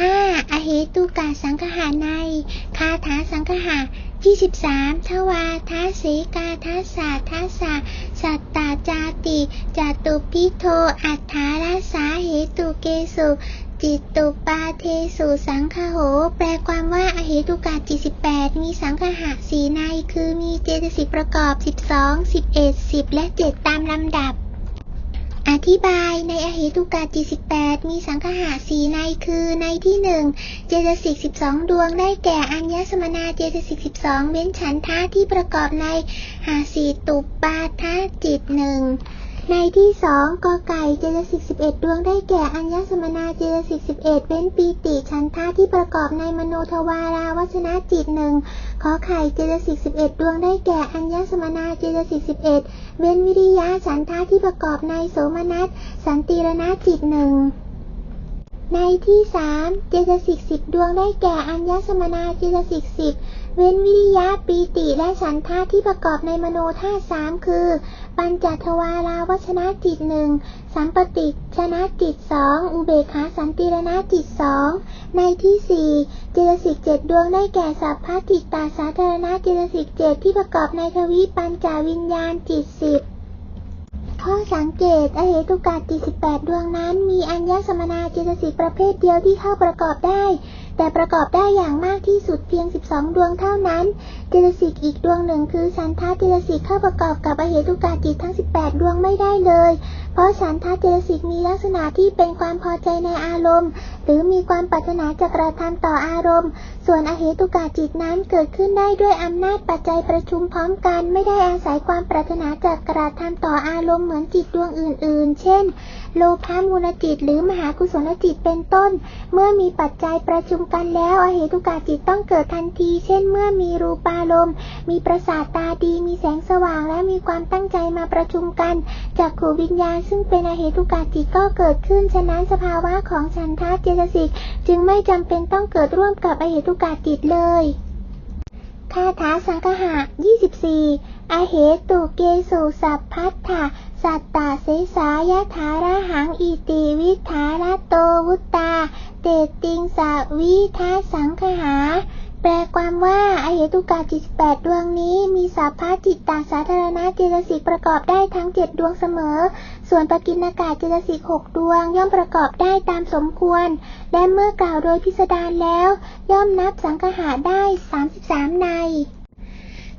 5. อเหตุกาสังคหาใน คาถาสังคหะ23ทวาทัสสีกาทัสสะทัสสะสัตตาจาติจตุพิโทอัฏฐาราสาเหตุเกสุจิตตุปาเทสุสังคโห แปลความว่าอเหตุกาจิ18มีสังคหะสีในคือมีเจตสิกประกอบ12 11 10และ7ตามลำดับ อธิบายในอเหตุกาจิ18มีสังคหะสีในคือในที่หนึ่งเจตสิก12ดวงได้แก่อัญญสมนาเจตสิก12เว้นฉันท่าที่ประกอบในหาสีตุปาทาจิตหนึ่ง ในที่สองกอไก่เจตสิก11ดวงได้แก่อัญญสมนาเจตสิก11เว้นปีติฉันทะที่ประกอบในมโนทวาราวชนะจิตหนึ่งขอไข่เจตสิก11ดวงได้แก่อัญญสมนาเจตสิก11เว้นวิริยะฉันทะที่ประกอบในโสมนัสสันติรณจิตหนึ่งในที่สามเจตสิกสิบดวงได้แก่อัญญสมนาเจตสิกสิบ เว้นวิริยะปีติและฉันทะที่ประกอบในมโนธาตุสามคือ ปัญจทวาราวชนะจิตหนึ่งสัมปติชนะจิตสองอุเบกขาสันติรณจิตสองในที่สี่เจตสิกเจ็ดดวงได้แก่สัพพจิตตาสาธารณเจตสิกเจ็ดที่ประกอบในทวีปัญจวิญญาณจิตสิบข้อสังเกตอเหตุกาจิต18 ดวงนั้น มีอัญญสมนาเจตสิกประเภทเดียวที่เข้าประกอบได้ แต่ประกอบได้อย่างมากที่สุดเพียง 12 ดวงเท่านั้น เจตสิกอีกดวงหนึ่งคือชันทาเจตสิกเข้าประกอบกับอเหตุกาจิตทั้ง 18 ดวงไม่ได้เลยเพราะฉันทะเจสิกมีลักษณะที่เป็นความพอใจในอารมณ์ หรือมีความปรารถนาจะกระทำต่ออารมณ์ ส่วนอเหตุกาจิตนั้นเกิดขึ้นได้ด้วยอำนาจปัจจัยประชุมพร้อมกัน ไม่ได้อาศัยความปรารถนาจะกระทำต่ออารมณ์เหมือนจิตดวงอื่น ๆ เช่น โลภะมูลจิตหรือมหากุศลจิตเป็นต้น เมื่อมีปัจจัยประชุมกันแล้วอเหตุกาจิตต้องเกิดทันที เช่น เมื่อมีรูปารมณ์ มีประสาทตาดี มีแสงสว่างและมีความตั้งใจมาประชุมกันจากขูวิญญาณซึ่งเป็นอเหตุกาจิตก็เกิดขึ้น ฉะนั้นสภาวะของฉันทะเจตสิกจึงไม่จำเป็นต้องเกิดร่วมกับอเหตุกาจิตเลยคาถาสังคหะ 24 อเหตุเกสุสัพพัทธะสัตตาเสสายถาระหังอิติวิถาระโตวุตตา เตติงสาวิทาสังคหา แปลความว่าอเหตุกาจิต8ดวงนี้มีสัพพะจิตตาสาธารณเจตสิกประกอบได้ทั้ง7ดวงเสมอ ส่วนปกินากาเจตสิก6ดวง ย่อมประกอบได้ตามสมควร และเมื่อกล่าวโดยพิสดารแล้ว ย่อมนับสังคหาได้33ใน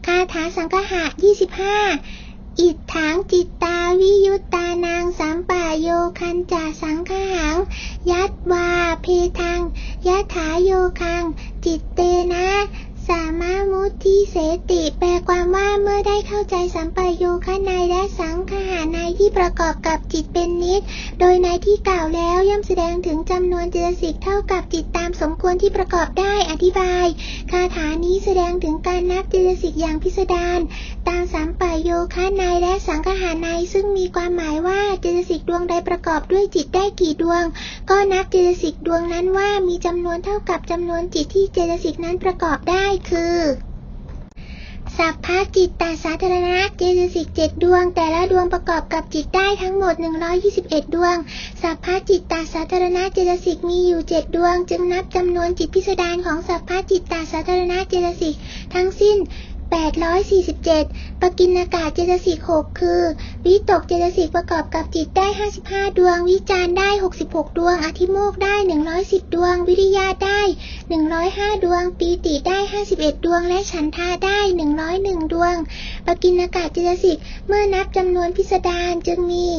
คาถาสังคหะ25 อิทถังจิตตาวิยุตตานางสัมปาโยคันจาสังคหัง ยัตวาเพทังยัถาโยคัง จิตเตนะ สามารถมุทิเสติแปลความว่าเมื่อได้เข้าใจสัมปโยคะในและสังขหาในที่ประกอบกับจิตเป็นนิด โดยในที่กล่าวแล้วย่อมแสดงถึงจำนวนเจตสิกเท่ากับจิตตามสมควรที่ประกอบได้อธิบายคาถานี้แสดงถึงการนับเจตสิกอย่างพิสดารตามสัมปโยคะในและสังขหาในซึ่งมีความหมายว่าเจตสิกดวงใดประกอบด้วยจิตได้กี่ดวง ก็นับเจตสิกดวงนั้นว่ามีจำนวนเท่ากับจำนวนจิตที่เจตสิกนั้นประกอบได้คือ สัพพะจิตตสาธารณะเจตสิกเจ็ดดวง แต่ละดวงประกอบกับจิตได้ทั้งหมด 121 ดวง สัพพะจิตตสาธารณะเจตสิกมีอยู่ 7 ดวง จึงนับจำนวนจิตพิสดารของสัพพะจิตตสาธารณะเจตสิกทั้งสิ้น847ปกิณกาศเจตสิก6คือ วิตกเจตสิกประกอบกับจิตได้ 55 ดวง วิจารณ์ได้ 66 ดวง อธิโมกได้ 110 ดวง วิริยะได้ 105 ดวง ปีติได้ 51 ดวง และฉันทาได้ 101 ดวง ปกิณกาเจตสิก เมื่อนับจำนวนพิสดารจึงมี 488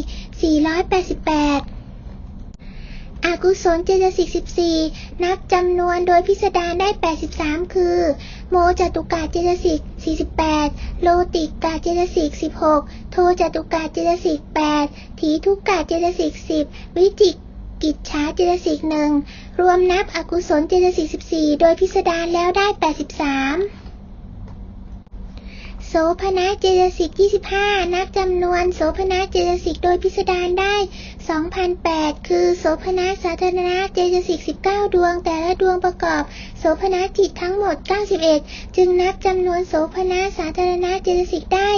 อากุศลเจตสิก14 นับจำนวนโดยพิสดารได้ 83 คือ โมจตุกาเจตสิก48 โลติกาเจตสิก16 โทจตุกาเจตสิก8ถีทุกกาเจตสิก10 วิจิ กิจฉาเจตสิกหนึ่งรวมนับอกุศลเจตสิก14 โดยพิสดารแล้วได้ 83โสภณเจตสิก 25 นับจำนวนโสภณเจตสิกโดยพิสดารได้ 2008 คือโสภณสาธารณะเจตสิก 19 ดวง แต่ละดวงประกอบ โสภณจิตทั้งหมด 91 จึงนับจำนวนโสภณสาธารณะเจตสิกได้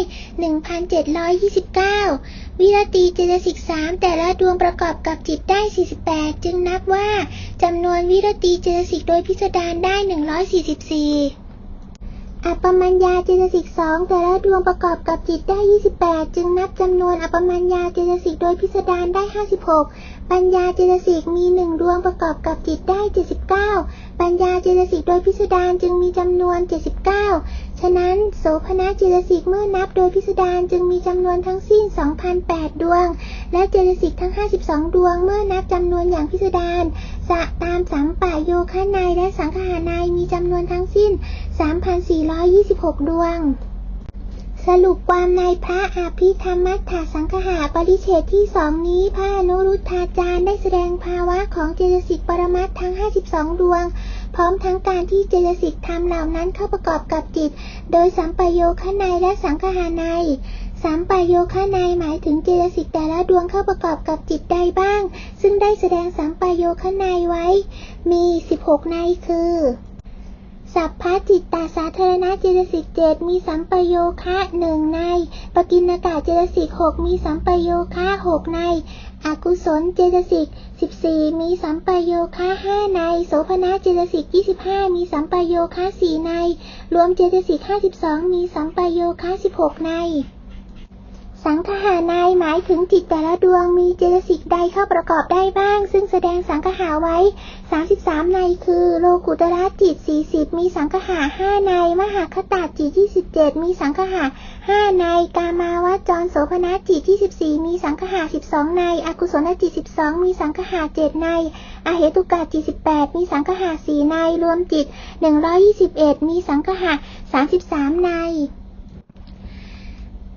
1,729 วิรติเจตสิก 3 แต่ละดวงประกอบกับจิตได้ 48 จึงนับว่าจำนวนวิรติเจตสิกโดยพิสดารได้ 144 อัปปมัญญาเจตสิกสองแต่ละดวงประกอบกับจิตได้ 28 จึงนับจำนวนอัปปมัญญาเจตสิกโดยพิสดารได้ 56 ปัญญาเจตสิกมีหนึ่งดวงประกอบกับจิตได้ 79 ปัญญาเจตสิกโดยพิสดารจึงมีจำนวน 79 ฉะนั้นโสภณเจตสิกเมื่อนับโดยพิสดารจึงมีจำนวนทั้งสิ้น 2,008 ดวง และเจตสิกทั้ง 52 ดวง เมื่อนับจำนวนอย่างพิสดารสะตามสัมปะโยคะในและสังขารในมีจำนวนทั้งสิ้น 3,426 ดวง สรุปความในพระอาภิธรรมัตถสังคหาปริเฉดที่สองนี้ พระอนุรุทธาจารย์ได้แสดงภาวะของเจตสิกปรมัตทั้ง 52 ดวง พร้อมทั้งการที่เจตสิกธรรมเหล่านั้นเข้าประกอบกับจิต โดยสัมปโยคในและสังคหาในสัมปโยคะในหมายถึงเจตสิกแต่ละดวงเข้าประกอบกับจิตใดบ้าง ซึ่งได้แสดงสัมปโยคะในไว้ มี 16 ในคือ สัพพจิตตาสาธารณเจตสิกเจ็ดมีสัมปโยคะหนึ่งใน ปกินากาเจตสิกหกมีสัมปโยคะหกใน อกุศลเจตสิกสิบสี่มีสัมปโยคะห้าใน โสภณะเจตสิกยี่สิบห้ามีสัมปโยคะสี่ใน รวมเจตสิกห้าสิบสองมีสัมปโยคะสิบหกใน สังขหานายหมายถึงจิตแต่ละดวงมีเจตสิกใดเข้าประกอบได้บ้าง ซึ่งแสดงสังขหาไว้ 33 ในคือ โลกุตระจิต 40 มีสังขหา5ใน มหาคตาจิต 27 มีสังขหา5ใน กามาวจรโสภณจิต 24 มีสังขหา 12 ใน อกุศลจิต 12 มีสังขหา7ใน อเหตุกาจิต 18 มีสังขหา4ใน รวมจิต 121 มีสังขหา33 ใน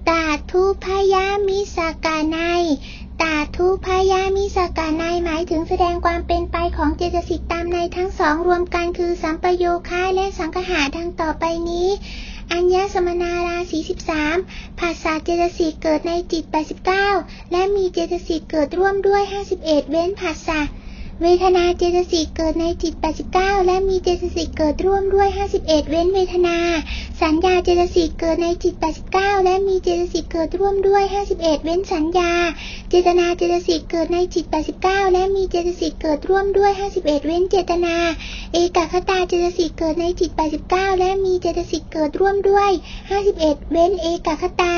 ตาทุพยามิสกาไนตาทุพยามิสกาไนหมายถึงแสดงความเป็นไปของเจตสิกตามในทั้งสองรวมกันคือสัมปโยคะและสังคหาดังต่อไปนี้อัญญสมนาราสีสิบสามภาษาเจตสิกเกิดในจิตแปดสิบเก้าและมีเจตสิกเกิดร่วมด้วยห้าสิบเอ็ดเว้นภาษา เวทนาเจตสิกเกิดในจิต 89 และมีเจตสิกเกิดร่วมด้วย 51 เว้นเวทนา สัญญาเจตสิกเกิดในจิต 89 และมีเจตสิกเกิดร่วมด้วย 51 เว้นสัญญา เจตนาเจตสิกเกิดในจิต 89 และมีเจตสิกเกิดร่วมด้วย 51 เว้นเจตนา เอกคตาเจตสิกเกิดในจิต 89 และมีเจตสิกเกิดร่วมด้วย 51 เว้นเอกคตา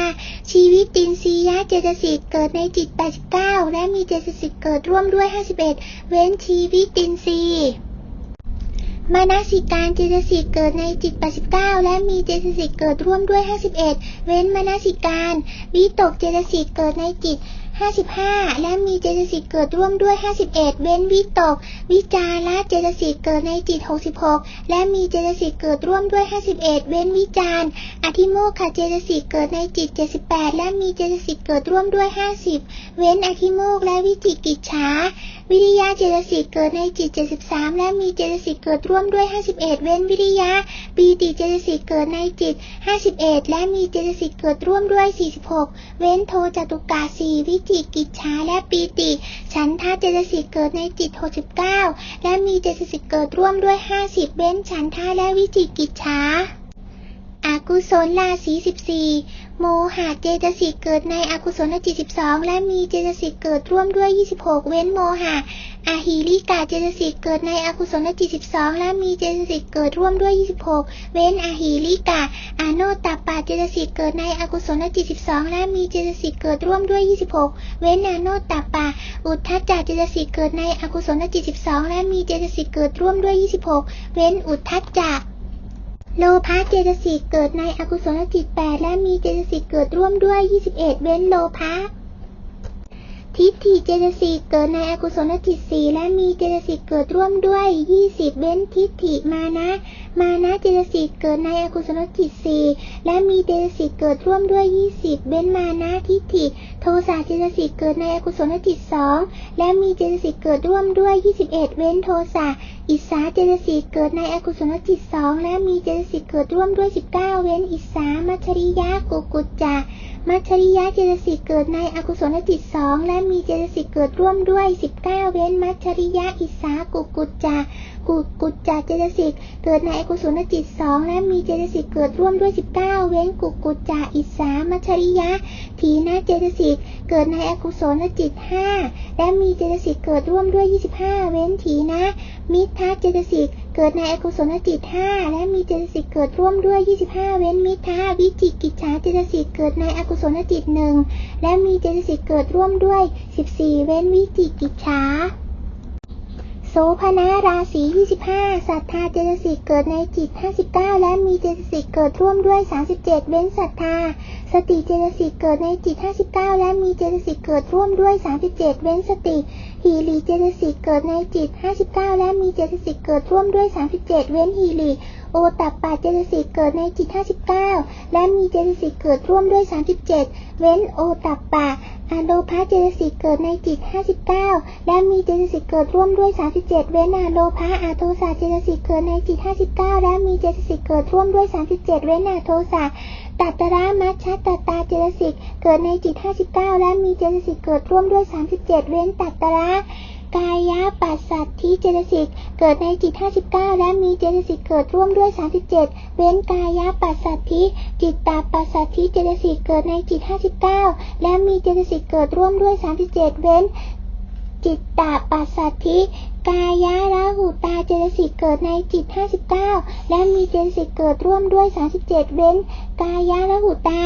ชีวิตตินซียะเจตสิกเกิดในจิต 89 และมีเจตสิกเกิดร่วมด้วย 51 เว้นชีวิตินทรีย์มานาสิการเจตสิกเกิดในจิต 89 และมีเจตสิกเกิดร่วมด้วย 51 เว้นมานาสิการวิตกเจตสิกเกิดในจิต 55 และมีเจตสิกเกิดร่วมด้วย 51 เว้นวิตก วิจาระเจตสิกเกิดในจิต 66 และมีเจตสิกเกิดร่วมด้วย 51 เว้นวิจารอธิโมกขเจตสิกเกิดในจิต 78 และมีเจตสิกเกิดร่วมด้วย 50 เว้นอธิโมกและวิจิกิจฉา วิริยะเจตสิกเกิดในจิต 73 และมีเจตสิกเกิดร่วมด้วย 51 เว้นวิริยะปีติเจตสิกเกิดในจิต 51 และมีเจตสิกเกิดร่วมด้วย 46 เว้นโทจตุกาสีวิจิกิจชาและปีติ ฉันทาเจตสิกเกิดในจิต 69 และมีเจตสิกเกิดร่วมด้วย 50 เว้นฉันทาและวิจิกิจชาอากุศลราศี14 โมหะเจตสิกเกิดในอกุศลจิต12และมีเจตสิกเกิดร่วมด้วย26เว้นโมหะอาหิริกาเจตสิกเกิดในอกุศลจิต12และมีเจตสิกเกิดร่วมด้วย26เว้นอาหิริกาอาโนตปาเจตสิกเกิดในอกุศลจิต12และมีเจตสิกเกิดร่วมด้วย26เว้นอาโนตปาอุทธัจจเจตสิกเกิดในอกุศลจิต12และมีเจตสิกเกิดร่วมด้วย26เว้นอุทธัจจ โลภะเจตสิกเกิดในอกุศลจิต8และมีเจตสิกเกิดร่วมด้วย21เว้นโลภะทิฏฐิเจตสิกเกิดในอกุศลจิต4และมีเจตสิกเกิดร่วมด้วย20เว้นทิฏฐิมานะ มานะเจตสิกเกิดในอกุศลจิต4และมีเจตสิกเกิดร่วมด้วย20เว้นมานะทิฏฐิโทสะเจตสิกเกิดในอกุศลจิตสองและมีเจตสิกเกิดร่วมด้วย 21 เว้นโทสะอิสาเจตสิกเกิดในอกุศลจิตสองและมีเจตสิกเกิดร่วมด้วย 19 เว้นอิสามัชริยะกุกุจจามัชริยะเจตสิกเกิดในอกุศลจิตสองและมีเจตสิกเกิดร่วมด้วย 19 เว้นมัชริยะอิสากุกุจจากุกุจจาเจตสิกเกิดในอกุศลจิตสองและมีเจตสิกเกิดร่วมด้วย 19 เว้นกุกุจจาอิสามัชริยะทีนาเจตสิกเกิดในอกุศลจิต5และมีเจตสิกเกิดร่วมด้วย 25 เว้นทีนะ มิทัเจตสิกเกิดในอกุศลจิต5และมีเจตสิกเกิดร่วมด้วย 25 เว้นมิทัวิจิกิจฉาเจตสิกเกิดในอกุศลจิตหนึ่งและมีเจตสิกเกิดร่วมด้วย 14 เว้นวิจิกิจฉา โสภณราศี25ศรัทธาเจตสิกเกิดในจิต 59 และมีเจตสิกเกิดร่วมด้วย 37 เว้นศรัทธา สติเจตสิกเกิดในจิต 59 และมีเจตสิกเกิดร่วมด้วย 37 เว้นสติฮีรีเจตสิกเกิดในจิต 59 และมีเจตสิกเกิดร่วมด้วย 37 เว้นฮีรี โอตัปปะเจตสิกเกิดในจิต 59 และมีเจตสิกเกิดร่วมด้วย 37 เว้นโอตัปปะอาโลภาเจตสิกเกิดในจิต 59 และมีเจตสิกเกิดร่วมด้วย 37 เว้นอาโลภาอาโทสะเจตสิกเกิดในจิต 59 และมีเจตสิกเกิดร่วมด้วย 37 เว้นอาโทสะตัตระมัชชตตาเจตสิกเกิดในจิต 59 และมีเจตสิกเกิดร่วมด้วย 37 เว้นตัตระ กายะปัสสัตทิเจตสิกเกิดในจิต 59 และมีเจตสิกเกิดร่วมด้วย 37 เว้นกายะปัสสัตทิจิตตาปัสสัตทิเจตสิกเกิดในจิต 59 และมีเจตสิกเกิดร่วมด้วย 37 เว้นจิตตาปัสสัตทิกายะราหูตาเจตสิกเกิดในจิต 59 และมีเจตสิกเกิดร่วมด้วย 37 เว้น กายะราหูตา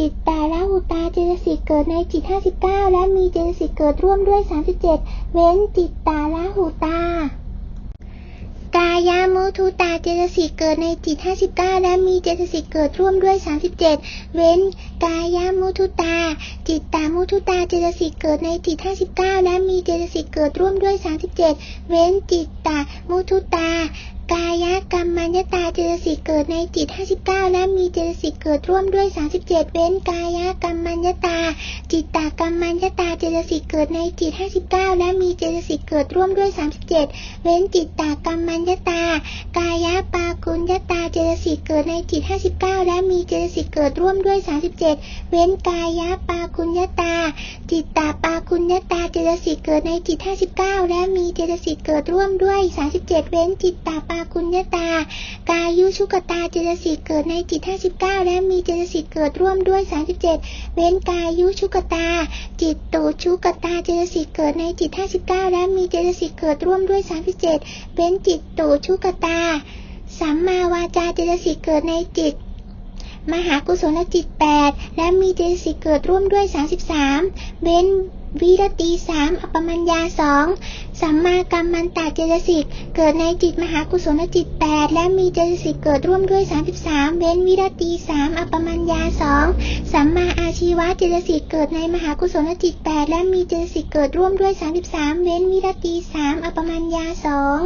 จิตตาละหุตาเจตสิกเกิดในจิต 59 และมีเจตสิกเกิดร่วมด้วย 37 เว้นจิตตาละหุตากายามุทุตาเจตสิกเกิดในจิต 59 และมีเจตสิกเกิดร่วมด้วย 37 เว้นกายามุทุตา จิตตามุทุตาเจตสิกเกิดในจิต 59 และมีเจตสิกเกิดร่วมด้วย 37 เว้นจิตตามุทุตา กายกรรมัญตาเจตสิกเกิดในจิต 59 และมีเจตสิกเกิดร่วมด้วย 37 เว้นกายกรรมัญตา จิตตากรรมัญตาเจตสิกเกิดในจิต 59 และมีเจตสิกเกิดร่วมด้วย 37 เว้นจิตตากรรมัญญตา กายปากุญญตาเจตสิกเกิดในจิต 59 และมีเจตสิกเกิดร่วมด้วย 37 เว้นกายปากุญญตา จิตตาปากุญญตาเจตสิกเกิดในจิต 59 และมีเจตสิกเกิดร่วมด้วย 37 เว้นจิตตาปาาคุญญตา กายุชุกตาเจตสิกเกิดในจิต 59 และมีเจตสิกเกิดร่วมด้วย 37 เว้นกายุชุกตา จิตตุชุกตาเจตสิกเกิดในจิต 59 และมีเจตสิกเกิดร่วมด้วย 37 เว้นจิตตุชุกตา สัมมาวาจาเจตสิกเกิดในจิตมหากุศลจิต 8 และมีเจตสิกเกิดร่วมด้วย 33 เว้น วิรตีสามอปมัญญาสองสัมมากัมมันตาเจตสิก เกิดในจิตมหากุศลจิตแปดและมีเจตสิกเกิดร่วมด้วยสามสิบสามเว้นวิรตีสามอปมัญญาสองสัมมาอาชีวะเจตสิกเกิดในมหากุศลจิตแปดและมีเจตสิกเกิดร่วมด้วยสามสิบสามเว้นวิรตีสามอปมัญญาสอง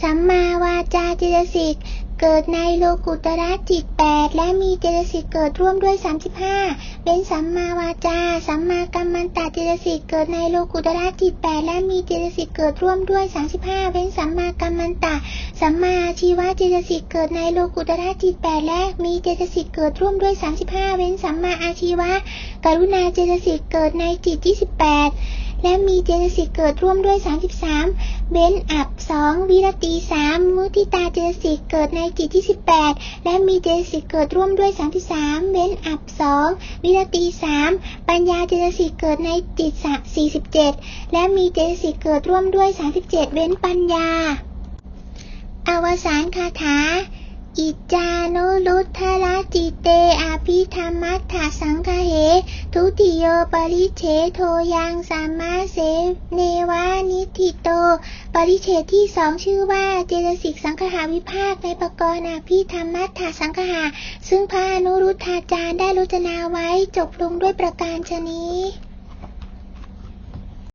สัมมาวาจาเจตสิก เกิดในโลกุตระจิตแปดและมีเจตสิกเกิดร่วมด้วย 35 เป็นสัมมาวาจา สัมมากัมมันตาเจตสิกเกิดในโลกุตระจิตแปดและมีเจตสิกเกิดร่วมด้วย 35 เป็นสัมมากัมมันตาสัมมาชีวะเจตสิกเกิดในโลกุตระจิตแปดและมีเจตสิกเกิดร่วมด้วย 35 เป็นสัมมาอาชีวะ กรุณาเจตสิกเกิดในจิต 28 และมีเจตสิกเกิดร่วมด้วย 33 เบนอับ 2 วิรตี 3 มุทิตาเจตสิกเกิดในจิตที่ 18 และมีเจตสิกเกิดร่วมด้วย 33 เบนอับ 2 วิรตี 3 ปัญญาเจตสิกเกิดในจิต 47 และมีเจตสิกเกิดร่วมด้วย 37 เว้นปัญญา อวสานคาถา อิจานุรุทธระจิเตอภิธรรมัตถสังคเห ทุติโยปริเฉโทยังสัมมาเสเนวานิธิโต ปริเฉทที่สองชื่อว่าเจตสิกสังคหาวิภาคในปกรณ์อภิธรรมัตถสังคหา ซึ่งพระอนุรุทธาจารย์ได้รุจนาไว้จบลงด้วยประการชนี้